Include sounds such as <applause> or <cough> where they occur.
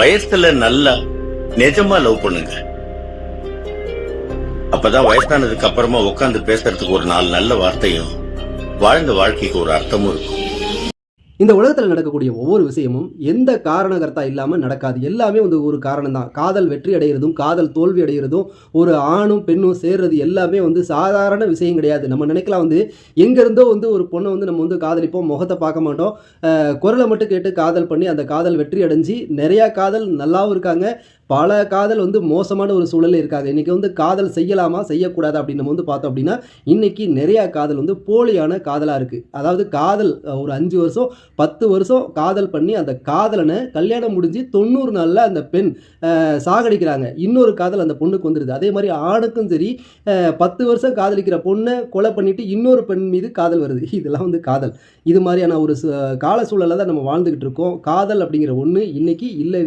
வயசுல நல்லா நிஜமா லவ் பண்ணுங்க. அப்பதான் வயசானதுக்கு அப்புறமா உட்கார்ந்து பேசுறதுக்கு ஒரு நாலு நல்ல வார்த்தையும் வாழ்ந்த வாழ்க்கைக்கு ஒரு அர்த்தமும் இருக்கும். இந்த உலகத்தில் நடக்கக்கூடிய ஒவ்வொரு விஷயமும் எந்த காரணகர்த்தா இல்லாமல் நடக்காது. எல்லாமே வந்து ஒரு காரணம் தான் காதல் வெற்றி அடைகிறதும் காதல் தோல்வி அடைகிறதும் ஒரு ஆணும் பெண்ணும் சேர்றது எல்லாமே வந்து சாதாரண விஷயம் கிடையாது. நம்ம நினைக்கலாம் வந்து எங்கேருந்தோ வந்து ஒரு பொண்ணை வந்து நம்ம வந்து காதலிப்போம் முகத்தை பார்க்க மாட்டோம். குரலை மட்டும் கேட்டு காதல் பண்ணி அந்த காதல் வெற்றி அடைஞ்சு நிறையா காதல் நல்லாவும் இருக்காங்க. பல காதல் வந்து மோசமான ஒரு சூழலில் இருக்காங்க. இன்றைக்கி வந்து காதல் செய்யலாமா செய்யக்கூடாது அப்படின்னு வந்து பார்த்தோம் அப்படின்னா இன்றைக்கி நிறையா காதல் வந்து போலியான காதலாக இருக்குது அதாவது காதல் ஒரு அஞ்சு வருஷம் பத்து வருஷம் காதல் பண்ணி அந்த காதலனை கல்யாணம் முடிஞ்சு தொண்ணூறு நாளில் அந்த பெண் சாகடிக்கிறாங்க. இன்னொரு காதல் அந்த பொண்ணுக்கு வந்துடுது அதே மாதிரி ஆணுக்கும் சரி பத்து வருஷம் காதலிக்கிற பொண்ணை கொலை பண்ணிட்டு இன்னொரு பெண் மீது காதல் வருது. <laughs> இதெல்லாம் வந்து காதல். இது மாதிரியான ஒரு சு- கால சூழலில் தான் நம்ம வாழ்ந்துக்கிட்டு இருக்கோம். காதல் அப்படிங்கிற ஒன்று இன்றைக்கி இல்லை